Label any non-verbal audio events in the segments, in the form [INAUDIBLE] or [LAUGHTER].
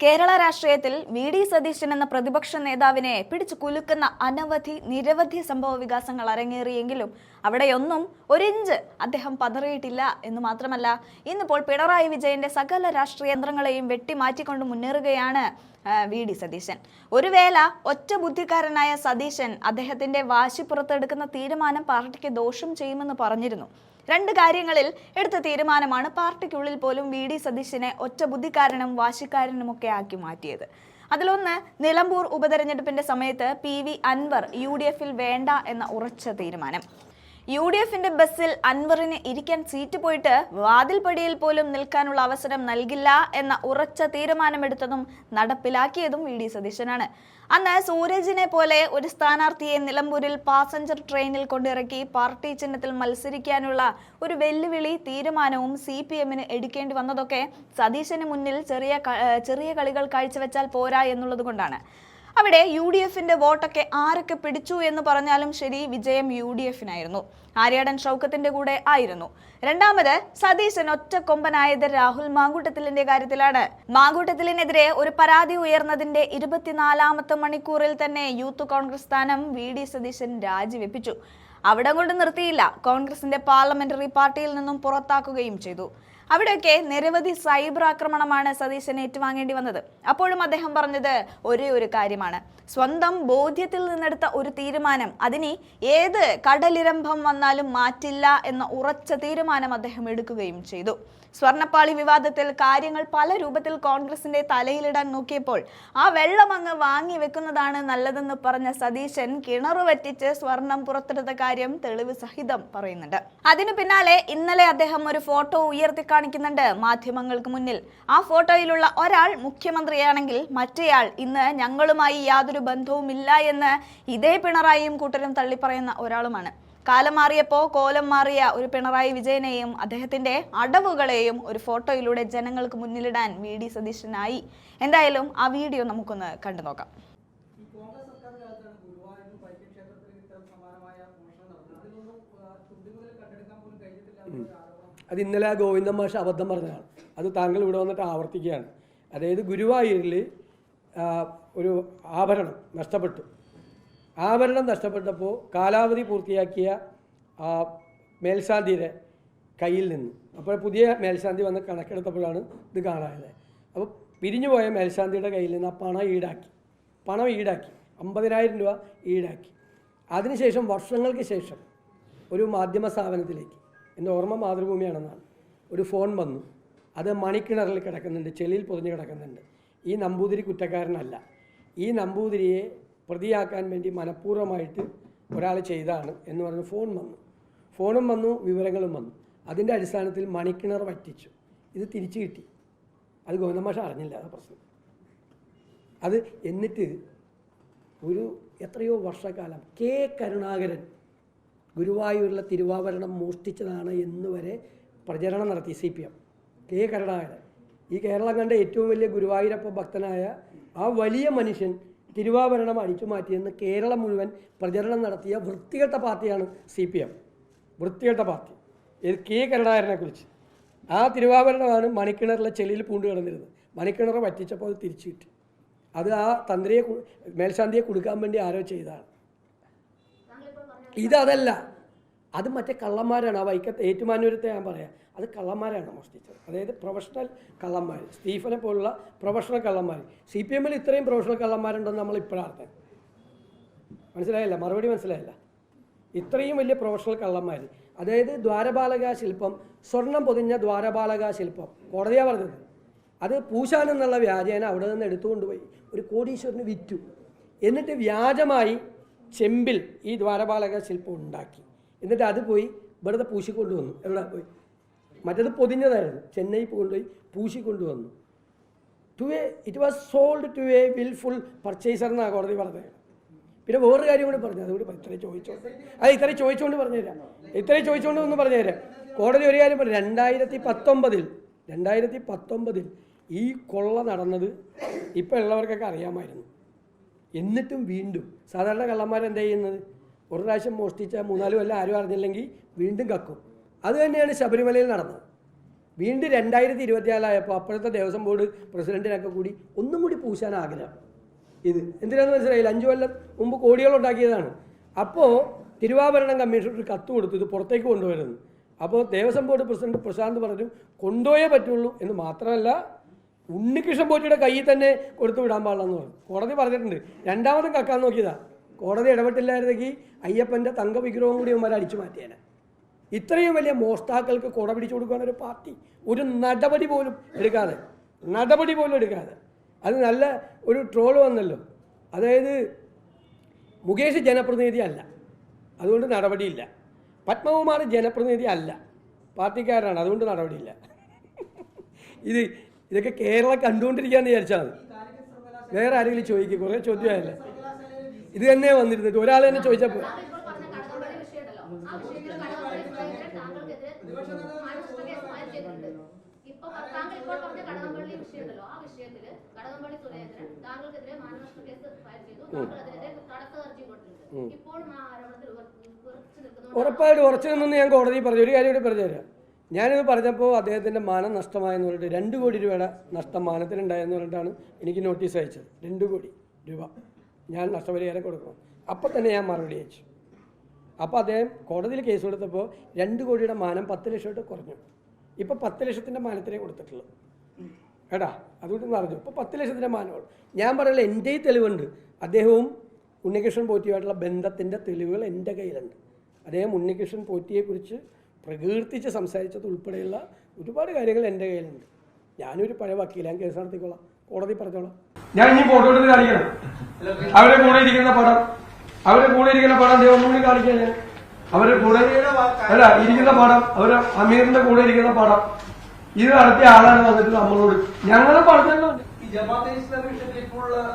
കേരള രാഷ്ട്രീയത്തിൽ V D Satheesan എന്ന പ്രതിപക്ഷ നേതാവിനെ പിടിച്ചു കുലുക്കുന്ന അനവധി നിരവധി സംഭവ വികാസങ്ങൾ അരങ്ങേറിയെങ്കിലും അവിടെയൊന്നും ഒരിഞ്ച് അദ്ദേഹം പതറിയിട്ടില്ല എന്ന് മാത്രമല്ല ഇന്നിപ്പോൾ പിണറായി വിജയന്റെ സകല രാഷ്ട്രീയ യന്ത്രങ്ങളെയും വെട്ടിമാറ്റിക്കൊണ്ട് മുന്നേറുകയാണ് വി ഡി സതീശൻ. ഒരു വേല ഒറ്റ ബുദ്ധിക്കാരനായ സതീശൻ അദ്ദേഹത്തിന്റെ വാശി പുറത്തെടുക്കുന്ന തീരുമാനം പാർട്ടിക്ക് ദോഷം ചെയ്യുമെന്ന് പറഞ്ഞിരുന്നു. രണ്ട് കാര്യങ്ങളിൽ എടുത്ത തീരുമാനമാണ് പാർട്ടിക്കുള്ളിൽ പോലും വി ഡി സതീശനെ ഒറ്റ ബുദ്ധിക്കാരനും വാശിക്കാരനുമൊക്കെ ആക്കി മാറ്റിയത്. അതിലൊന്ന് നിലമ്പൂർ ഉപതെരഞ്ഞെടുപ്പിന്റെ സമയത്ത് P V Anvar U D എഫിൽ വേണ്ട എന്ന ഉറച്ച തീരുമാനം. യു ഡി എഫിന്റെ ബസ്സിൽ അൻവറിന് ഇരിക്കാൻ സീറ്റ് പോയിട്ട് വാതിൽപ്പടിയിൽ പോലും നിൽക്കാനുള്ള അവസരം നൽകില്ല എന്ന ഉറച്ച തീരുമാനമെടുത്തതും നടപ്പിലാക്കിയതും വി ഡി സതീശനാണ്. അന്ന് സൂരജിനെ പോലെ ഒരു സ്ഥാനാർത്ഥിയെ നിലമ്പൂരിൽ പാസഞ്ചർ ട്രെയിനിൽ കൊണ്ടിറക്കി പാർട്ടി ചിഹ്നത്തിൽ മത്സരിക്കാനുള്ള ഒരു വെല്ലുവിളി തീരുമാനവും സി പി എമ്മിന് എടുക്കേണ്ടി വന്നതൊക്കെ സതീശന് മുന്നിൽ ചെറിയ ചെറിയ കളികൾ കാഴ്ചവെച്ചാൽ പോരാ എന്നുള്ളത് കൊണ്ടാണ്. അവിടെ യു ഡി എഫിന്റെ വോട്ടൊക്കെ ആരൊക്കെ പിടിച്ചു എന്ന് പറഞ്ഞാലും ശരി വിജയം യു ഡി എഫിനായിരുന്നു. ആര്യാടൻ ഷൗക്കത്തിന്റെ കൂടെ ആയിരുന്നു. രണ്ടാമത് സതീശൻ ഒറ്റ കൊമ്പനായത് രാഹുൽ മാങ്കൂട്ടത്തിലിന്റെ കാര്യത്തിലാണ്. മാങ്കൂട്ടത്തിലിനെതിരെ ഒരു പരാതി ഉയർന്നതിന്റെ ഇരുപത്തിനാലാമത്തെ മണിക്കൂറിൽ തന്നെ യൂത്ത് കോൺഗ്രസ് സ്ഥാനം വി ഡി സതീശൻ രാജിവെപ്പിച്ചു. അവിടെ കൊണ്ട് നിർത്തിയില്ല കോൺഗ്രസിന്റെ പാർലമെന്ററി പാർട്ടിയിൽ നിന്നും പുറത്താക്കുകയും ചെയ്തു. അവിടെയൊക്കെ നിരവധി സൈബർ ആക്രമണമാണ് സതീശൻ ഏറ്റുവാങ്ങേണ്ടി വന്നത്. അപ്പോഴും അദ്ദേഹം പറഞ്ഞത് ഒരേ ഒരു കാര്യമാണ്. സ്വന്തം ബോധ്യത്തിൽ നിന്നെടുത്ത ഒരു തീരുമാനം അതിനി ഏത് കടലിരംഭം വന്നാലും മാറ്റില്ല എന്ന ഉറച്ച തീരുമാനം അദ്ദേഹം എടുക്കുകയും ചെയ്തു. സ്വർണപ്പാളി വിവാദത്തിൽ കാര്യങ്ങൾ പല രൂപത്തിൽ കോൺഗ്രസിന്റെ തലയിലിടാൻ നോക്കിയപ്പോൾ ആ വെള്ളം അങ്ങ് വാങ്ങി വെക്കുന്നതാണ് നല്ലതെന്ന് പറഞ്ഞ സതീശൻ കിണറു വറ്റിച്ച് സ്വർണം പുറത്തെടുത്ത കാര്യം തെളിവ് സഹിതം പറയുന്നുണ്ട്. അതിനു പിന്നാലെ ഇന്നലെ അദ്ദേഹം ഒരു ഫോട്ടോ ഉയർത്തി കാണിക്കുന്നുണ്ട് മാധ്യമങ്ങൾക്ക് മുന്നിൽ. ആ ഫോട്ടോയിലുള്ള ഒരാൾ മുഖ്യമന്ത്രിയാണെങ്കിൽ മറ്റേയാൾ ഇന്ന് ഞങ്ങളുമായി യാതൊരു ബന്ധവുമില്ല എന്ന് ഇതേ പിണറായിയും കൂട്ടരും തള്ളിപ്പറയുന്ന ഒരാളുമാണ്. കാലം മാറിയപ്പോൾ കോലം മാറിയ ഒരു പിണറായി വിജയനെയും അദ്ദേഹത്തിന്റെ അടവുകളെയും ഒരു ഫോട്ടോയിലൂടെ ജനങ്ങൾക്ക് മുന്നിലിടാൻ വി ഡി സതീശനായി. എന്തായാലും ആ വീഡിയോ നമുക്കൊന്ന് കണ്ടു നോക്കാം. അത് ഇന്നലെ ഗോവിന്ദൻ മാഷ് അബദ്ധം പറഞ്ഞതാണ്. അത് താങ്കൾ ഇവിടെ വന്നിട്ട് ആവർത്തിക്കുകയാണ്. അതായത് ഗുരുവായൂരിൽ ഒരു ആഭരണം നഷ്ടപ്പെട്ടു. ആഭരണം നഷ്ടപ്പെട്ടപ്പോൾ കാലാവധി പൂർത്തിയാക്കിയ ആ മേൽശാന്തിയുടെ കയ്യിൽ നിന്ന്. അപ്പോൾ പുതിയ മേൽശാന്തി വന്ന് കണക്കെടുത്തപ്പോഴാണ് ഇത് കാണായത് അപ്പോൾ പിരിഞ്ഞു പോയ മേൽശാന്തിയുടെ കയ്യിൽ നിന്ന് ആ പണം ഈടാക്കി. പണം ഈടാക്കി. അമ്പതിനായിരം രൂപ ഈടാക്കി. അതിനുശേഷം വർഷങ്ങൾക്ക് ശേഷം ഒരു മാധ്യമ സ്ഥാപനത്തിലേക്ക് എന്റെ ഓർമ്മ മാതൃഭൂമിയാണെന്നാണ് ഒരു ഫോൺ വന്നു. അത് മണിക്കിണറിൽ കിടക്കുന്നുണ്ട് ചെളിയിൽ പൊതിഞ്ഞ് കിടക്കുന്നുണ്ട്. ഈ നമ്പൂതിരി കുറ്റക്കാരനല്ല. ഈ നമ്പൂതിരിയെ പ്രതിയാക്കാൻ വേണ്ടി മനഃപൂർവമായിട്ട് ഒരാൾ ചെയ്താണ് എന്ന് പറഞ്ഞ് ഫോൺ വന്നു. ഫോണും വന്നു വിവരങ്ങളും വന്നു. അതിന്റെ അടിസ്ഥാനത്തിൽ മണിക്കിണർ വറ്റിച്ചു. ഇത് തിരിച്ചു കിട്ടി. അത് ഗോവിന്ദമാഷ അറിഞ്ഞില്ല ആ പ്രശ്നം. അത് എന്നിട്ട് ഒരു എത്രയോ വർഷക്കാലം കെ കരുണാകരൻ ഗുരുവായൂരിലെ തിരുവാഭരണം മോഷ്ടിച്ചതാണ് എന്ന് വരെ പ്രചരണം നടത്തി C P M. K Karunakaran. ഈ കേരളം കണ്ട ഏറ്റവും വലിയ ഗുരുവായൂരപ്പ ഭക്തനായ ആ വലിയ മനുഷ്യൻ തിരുവാഭരണം അടിച്ചു മാറ്റിയെന്ന് കേരളം മുഴുവൻ പ്രചരണം നടത്തിയ വൃത്തികെട്ട പാർട്ടിയാണ് സി പി എം. വൃത്തികെട്ട പാർട്ടി. ഇത് കെ കരുണാകരനെ കുറിച്ച്. ആ തിരുവാഭരണമാണ് മണിക്കിണറിലെ ചെളിയിൽ പൂണ്ട് കിടന്നിരുന്നത്. മണിക്കിണർ വറ്റിച്ചപ്പോൾ അത് തിരിച്ചു കിട്ടി. അത് ആ തന്ത്രിയെ മേൽശാന്തിയെ കൊടുക്കാൻ വേണ്ടി ആരോ ചെയ്തതാണ്. ഇതതല്ല അത് മറ്റേ കള്ളന്മാരാണ്. ആ വൈക്കത്തെ ഏറ്റുമാനൂരത്തെ ഞാൻ പറയാം. അത് കള്ളന്മാരാണ് മോഷ്ടിച്ചത് അതായത് പ്രൊഫഷണൽ കള്ളന്മാർ സ്റ്റീഫനെ പോലുള്ള പ്രൊഫഷണൽ കള്ളന്മാർ സി പി എമ്മിൽ ഇത്രയും പ്രൊഫഷണൽ കള്ളന്മാരുണ്ടെന്ന് നമ്മൾ ഇപ്പോഴാണ് മനസ്സിലായില്ല? മറുപടി മനസ്സിലായില്ല? ഇത്രയും വലിയ പ്രൊഫഷണൽ കള്ളന്മാർ അതായത് ദ്വാരപാലക ശില്പം സ്വർണം പൊതിഞ്ഞ ദ്വാരപാലക ശില്പം. കോടതിയാണ് പറഞ്ഞത്. അത് പൂശാൻ എന്നുള്ള വ്യാജേന അവിടെ നിന്ന് എടുത്തുകൊണ്ടുപോയി. ഒരു കോടീശ്വരന് വിറ്റു. എന്നിട്ട് വ്യാജമായി ചെമ്പിൽ ഈ ദ്വാരപാലക ശില്പം ഉണ്ടാക്കി. എന്നിട്ട് അത് പോയി ഇവിടുത്തെ പൂശിക്കൊണ്ടുവന്നു. എവിടെ പോയി? മറ്റത് പൊതിഞ്ഞതായിരുന്നു. ചെന്നൈ കൊണ്ടുപോയി പൂശിക്കൊണ്ടുവന്നു. To a it was sold to a willful purchaser എന്നാണ് കോടതി പറഞ്ഞത്. പിന്നെ വേറൊരു കാര്യം കൂടി പറഞ്ഞു. അതുകൂടി ഇത്രയും ചോദിച്ചോ. അത് ഇത്രയും ചോദിച്ചുകൊണ്ട് പറഞ്ഞുതരാം ഇത്രയും ചോദിച്ചുകൊണ്ട് ഒന്ന് പറഞ്ഞുതരാം കോടതി ഒരു കാര്യം പറഞ്ഞു. രണ്ടായിരത്തി പത്തൊമ്പതിൽ രണ്ടായിരത്തി പത്തൊമ്പതിൽ ഈ കൊള്ള നടന്നത് ഇപ്പം ഉള്ളവർക്കൊക്കെ അറിയാമായിരുന്നു. എന്നിട്ടും വീണ്ടും സാധാരണ കള്ളന്മാരെന്താ ചെയ്യുന്നത്? ഒരു പ്രാവശ്യം മോഷ്ടിച്ച മൂന്നാൽ കൊല്ലം ആരും അറിഞ്ഞില്ലെങ്കിൽ വീണ്ടും കക്കും. അത് തന്നെയാണ് ശബരിമലയിൽ നടന്നത്. വീണ്ടും രണ്ടായിരത്തി ഇരുപത്തിനാലായപ്പോൾ അപ്പോഴത്തെ ദേവസ്വം ബോർഡ് പ്രസിഡന്റിനൊക്കെ കൂടി ഒന്നും കൂടി പൂശാൻ ആഗ്രഹം. ഇത് എന്തിനാന്ന് മനസ്സിലായില്ല? അഞ്ചു കൊല്ലം മുമ്പ് കോടികൾ ഉണ്ടാക്കിയതാണ്. അപ്പോൾ തിരുവാഭരണം കമ്മീഷൻ ഒരു കത്ത് കൊടുത്തു ഇത് പുറത്തേക്ക് കൊണ്ടുവരുന്നു. അപ്പോൾ ദേവസ്വം ബോർഡ് പ്രസിഡന്റ് പ്രശാന്ത് പറഞ്ഞു കൊണ്ടുപോയേ പറ്റുള്ളൂ എന്ന് മാത്രമല്ല ഉണ്ണികൃഷ്ണൻ പോറ്റിയുടെ കയ്യിൽ തന്നെ കൊടുത്തു വിടാൻ പാടില്ലെന്ന് പറഞ്ഞു. കോടതി പറഞ്ഞിട്ടുണ്ട്. രണ്ടാമതും കക്കാൻ നോക്കിയതാ. കോടതി ഇടപെട്ടില്ലായിരുന്നെങ്കിൽ അയ്യപ്പന്റെ തങ്ക വിഗ്രഹം കൂടി അവന്മാർ അടിച്ചു മാറ്റിയേനെ. ഇത്രയും വലിയ മോഷ്ടാക്കൾക്ക് കുട പിടിച്ചു കൊടുക്കാൻ ഒരു പാർട്ടി ഒരു നടപടി പോലും എടുക്കാതെ നടപടി പോലും എടുക്കാതെ. അത് നല്ല ഒരു ട്രോൾ വന്നല്ലോ. അതായത് മുകേഷ് ജനപ്രതിനിധി അല്ല. അതുകൊണ്ട് നടപടിയില്ല. പത്മകുമാർ ജനപ്രതിനിധി അല്ല. പാർട്ടിക്കാരനാണ് അതുകൊണ്ട് നടപടിയില്ല. ഇത് ഇതൊക്കെ കേരളം കണ്ടുകൊണ്ടിരിക്കുകയെന്ന് വിചാരിച്ചാൽ വേറെ ആരെങ്കിലും ചോദിക്കും കുറേ ചോദ്യമല്ലേ ഇത് തന്നെ വന്നിരുന്നിട്ട് ഒരാൾ തന്നെ ചോദിച്ചപ്പോൾ ഉറപ്പായിട്ട് ഉറച്ചു നിന്നെന്ന് ഞാൻ കോടതി പറഞ്ഞു. ഒരു കാര്യം കൂടി പറഞ്ഞുതരാം ഞാനിത് പറഞ്ഞപ്പോൾ അദ്ദേഹത്തിന്റെ മാനം നഷ്ടമായെന്ന് പറഞ്ഞിട്ട് രണ്ട് കോടി രൂപയുടെ നഷ്ടം മാനത്തിനുണ്ടായെന്ന് പറഞ്ഞിട്ടാണ് എനിക്ക് നോട്ടീസ് അയച്ചത്. രണ്ട് കോടി രൂപ. ഞാൻ നഷ്ടപരിഹാരം കൊടുക്കണം. അപ്പം തന്നെ ഞാൻ മറുപടി അയച്ചു. അപ്പോൾ അദ്ദേഹം കോടതിയിൽ കേസ് കൊടുത്തപ്പോൾ രണ്ട് കോടിയുടെ മാനം പത്ത് ലക്ഷമായിട്ട് കുറഞ്ഞു. ഇപ്പോൾ പത്ത് ലക്ഷത്തിന്റെ മാനത്തിനേ കൊടുത്തിട്ടുള്ളൂ. കേട്ടാ? അതുകൊണ്ട് അറിഞ്ഞു. ഇപ്പോൾ പത്ത് ലക്ഷത്തിന്റെ മാനമാണ് ഞാൻ പറയുന്നത് എന്റെ തെളിവുണ്ട്. അദ്ദേഹവും ഉണ്ണികൃഷ്ണൻ പോറ്റിയുമായിട്ടുള്ള ബന്ധത്തിന്റെ തെളിവുകൾ എന്റെ കയ്യിലുണ്ട്. അദ്ദേഹം ഉണ്ണികൃഷ്ണൻ പോറ്റിയെക്കുറിച്ച് പ്രകീർത്തിച്ച് സംസാരിച്ചത് ഉൾപ്പെടെയുള്ള ഒരുപാട് കാര്യങ്ങൾ എന്റെ കയ്യിലുണ്ട്. ഞാനൊരു പഴയ വക്കീലാൻ കേസ് നടത്തിക്കോളാം. കോടതി പറഞ്ഞോളാം. ഞാൻ ഇനി ഫോട്ടോ എടുത്ത് കാണിക്കണം. അവരെ കൂടെ ഇരിക്കുന്ന പടം. അവരെ കൂടെ ഇരിക്കുന്ന പടം ദൈവം കൂടി കാണിക്കാൻ ഞാൻ അവരെ കൂടെ അല്ല ഇരിക്കുന്ന പടം. അവർ അമീറിന്റെ കൂടെ ഇരിക്കുന്ന പടം. ഇത് നടത്തിയ ആളാണ് വന്നിട്ട് നമ്മളോട്. ഞങ്ങളെ പറഞ്ഞല്ലോ. ജമാഅത്തെ വിഷയത്തിൽ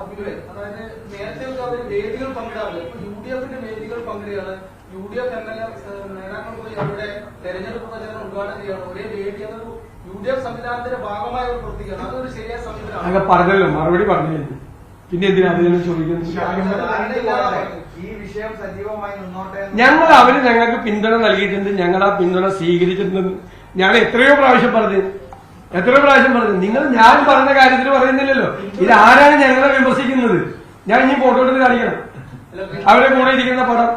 അഭിപ്രായം അതായത് നേരത്തെ വേദികൾ യു ഡി വേദികൾ എഫ് എം എൽ എ നേതാക്കൾ പോയി അവരുടെ തെരഞ്ഞെടുപ്പ് പ്രചരണം ഉദ്ഘാടനം ചെയ്യണം ഒരേ വേദി യു ഡി എഫ് ഒരു പ്രവർത്തിക്കുകയാണ് അതൊരു ശരിയായ സംവിധാനമാണ്. അങ്ങ് പറഞ്ഞല്ലോ മറുപടി പറഞ്ഞു പിന്നെ എന്തിനാ അതിനെ ചോദിക്കുന്നത്? ഈ വിഷയം സജീവമായി നിന്നോട്ടെ ഞങ്ങൾ അവർ ഞങ്ങൾക്ക് പിന്തുണ നൽകിയിട്ടുണ്ട്. ഞങ്ങൾ ആ പിന്തുണ സ്വീകരിച്ചിട്ടുണ്ട്. ഞാൻ എത്രയോ പ്രാവശ്യം പറഞ്ഞു. എത്രയോ പ്രാവശ്യം പറഞ്ഞു. നിങ്ങൾ ഞാൻ പറഞ്ഞ കാര്യത്തിൽ പറയുന്നില്ലല്ലോ. ഇത് ആരാണ് ഞങ്ങളെ വിമർശിക്കുന്നത്? ഞാൻ ഇനി ഫോട്ടോ എടുത്ത് കാണിക്കണം. അവരെ കൂടെ ഇരിക്കുന്ന പടം.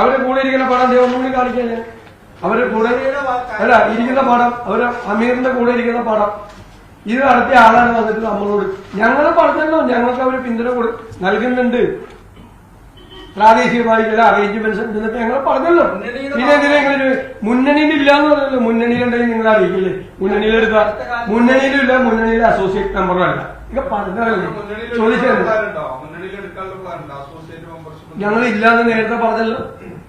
അവരെ കൂടെ ഇരിക്കുന്ന പടം ദേ കൂടി കാണിക്കാൻ ഞാൻ അവരെ കൂടെ അല്ല ഇരിക്കുന്ന പടം അവർ അമീറിന്റെ കൂടെ ഇരിക്കുന്ന പടം ഇത് നടത്തിയ ആളാണ് വന്നിട്ട് നമ്മളോട്. ഞങ്ങൾ പറഞ്ഞല്ലോ ഞങ്ങൾക്ക് അവർ പിന്തുണ കൊടു നൽകുന്നുണ്ട്. പ്രാദേശികമായി ചില അറേഞ്ച്മെന്റ്സ് ഉണ്ടെന്നിട്ട് ഞങ്ങൾ പറഞ്ഞല്ലോ. പിന്നെ എന്തിനാ മുന്നണിയിൽ ഇല്ല എന്ന് പറഞ്ഞല്ലോ. മുന്നണിയിലുണ്ടെങ്കിൽ നിങ്ങൾ അറിയിക്കില്ലേ? മുന്നണിയിലെടുത്ത മുന്നണിയിലും ഇല്ല മുന്നണിയിലെ അസോസിയേറ്റ് മെമ്പറും അല്ല. ഇതൊക്കെ പറഞ്ഞതല്ലേ? ചോദിച്ചത് ഞങ്ങൾ ഇല്ലാന്ന് നേരത്തെ പറഞ്ഞല്ലോ.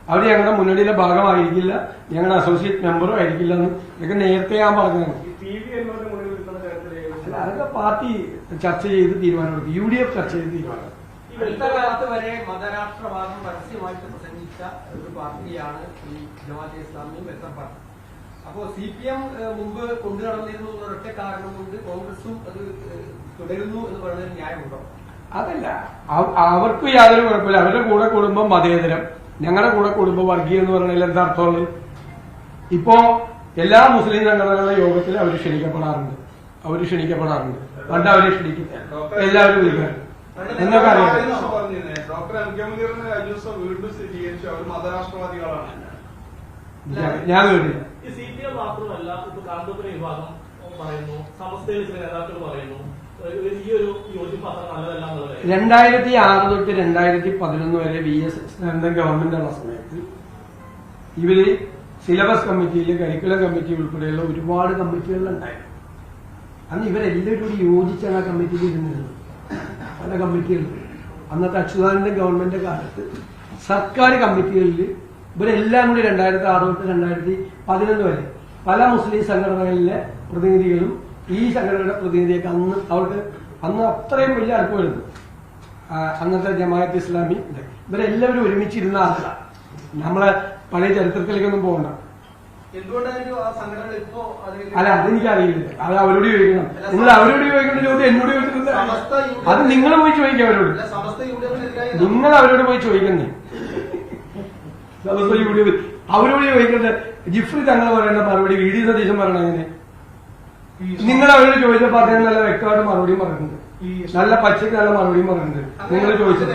അവർ ഞങ്ങളുടെ മുന്നണിയിലെ ഭാഗമായിരിക്കില്ല ഞങ്ങളുടെ അസോസിയേറ്റ് മെമ്പറും ആയിരിക്കില്ല എന്ന് ഇതൊക്കെ നേരത്തെ ഞാൻ പറഞ്ഞതാണ് അല്ല, അതൊക്കെ പാർട്ടി ചർച്ച ചെയ്ത് തീരുമാനമെടുക്കും യു ഡി എഫ് ചർച്ച ചെയ്ത് തീരുമാനം. അടുത്ത കാലത്ത് വരെ മതരാഷ്ട്രവാദം പരസ്യമായിട്ട് പ്രസംഗിച്ച ഒരു പാർട്ടിയാണ് ഈ ജമാഅത്തെ ഇസ്ലാമിയും വെൽഫെയർ പാർട്ടി. അപ്പോ സി പി എം മുമ്പ് കൊണ്ടുനടന്നിരുന്നു കാരണം കൊണ്ട് കോൺഗ്രസും അത് തുടരുന്നു എന്ന് പറയുന്നതിൽ ന്യായമുണ്ടോ? അതല്ല അവ- അവർക്ക് യാതൊരു കുഴപ്പമില്ല. അവരുടെ കൂടെ കുടുംബം മതേതരം. ഞങ്ങളുടെ കൂടെ കുടുംബം വർഗീയം എന്ന് പറഞ്ഞാൽ എന്താ അർത്ഥമുള്ളത്? ഇപ്പോ എല്ലാ മുസ്ലിം സംഘടനകളുടെ യോഗത്തിൽ അവർ ക്ഷണിക്കപ്പെടാറുണ്ട്. അവർ ക്ഷണിക്കപ്പെടാറുണ്ട്. പണ്ട് അവരെ ക്ഷണിക്കും. എല്ലാവരും വിളിക്കാൻ എന്നൊക്കെ അറിയാം. ഡോക്ടർ എം കെ മുനീറിന് കഴിഞ്ഞ ദിവസം വീണ്ടും സ്ഥിരീകരിച്ചു. അവർ മതരാഷ്ട്രവാദികളാണ്. ഞാൻ- ഞാൻ കേട്ടില്ല ഈ സി പി എം മാത്രമല്ല ഇപ്പൊ കാന്തപുരം വിഭാഗം പറയുന്നു സമസ്തയിലെ ചില നേതാക്കൾ പറയുന്നു. രണ്ടായിരത്തി ആറ് തൊട്ട് രണ്ടായിരത്തി പതിനൊന്ന് വരെ വി എസ് ഗവൺമെന്റ് ഉള്ള സമയത്ത് ഇവർ സിലബസ് കമ്മിറ്റിയിൽ കരിക്കുലം കമ്മിറ്റി ഉൾപ്പെടെയുള്ള ഒരുപാട് കമ്മിറ്റികളുണ്ടായിരുന്നു അന്ന് ഇവരെല്ലാവരും കൂടി യോജിച്ചാണ് ആ കമ്മിറ്റിയിൽ ഇരുന്നിരുന്നത് പല കമ്മിറ്റികളിൽ അന്നത്തെ അച്യുതാനന്ദൻ ഗവൺമെന്റ് കാലത്ത് സർക്കാർ കമ്മിറ്റികളിൽ ഇവരെല്ലാം കൂടി രണ്ടായിരത്തി ആറ് തൊട്ട് രണ്ടായിരത്തി പതിനൊന്ന് വരെ പല മുസ്ലിം സംഘടനകളിലെ പ്രതിനിധികളും ഈ സംഘടനയുടെ പ്രതിനിധിയൊക്കെ അന്ന് അവർക്ക് അന്ന് അത്രയും വലിയ അടുപ്പമായിരുന്നു അന്നത്തെ ജമാഅത്ത് ഇസ്ലാമി. ഇവരെല്ലാവരും ഒരുമിച്ചിരുന്ന ആളുകളാണ് നമ്മളെ പഴയ ചരിത്രത്തിലേക്കൊന്നും പോകണ്ട. അല്ല അതെനിക്കറിയില്ല. അത് അവരോട് ചോദിക്കണം. നിങ്ങൾ അവരോട് ചോദിക്കേണ്ട ചോദ്യം എന്നോട് ചോദിച്ചിട്ടുണ്ട്. അത് നിങ്ങൾ പോയി ചോദിക്കുക അവരോട്. നിങ്ങൾ അവരോട് പോയി ചോദിക്കുന്നേ. [LAUGHS] അവരോട് ചോദിക്കട്ടെ. ജിഫ്രി തങ്ങൾ പറയുന്ന മറുപടി വി ഡി സതീശൻ പറയണ എങ്ങനെ? നിങ്ങൾ അവരോട് ചോദിച്ചപ്പോ അദ്ദേഹം നല്ല വ്യക്തമായിട്ട് മറുപടിയും പറഞ്ഞിട്ടുണ്ട്. നല്ല പച്ചയ്ക്ക് നല്ല മറുപടിയും പറഞ്ഞിട്ടുണ്ട്. നിങ്ങൾ ചോദിച്ചത്.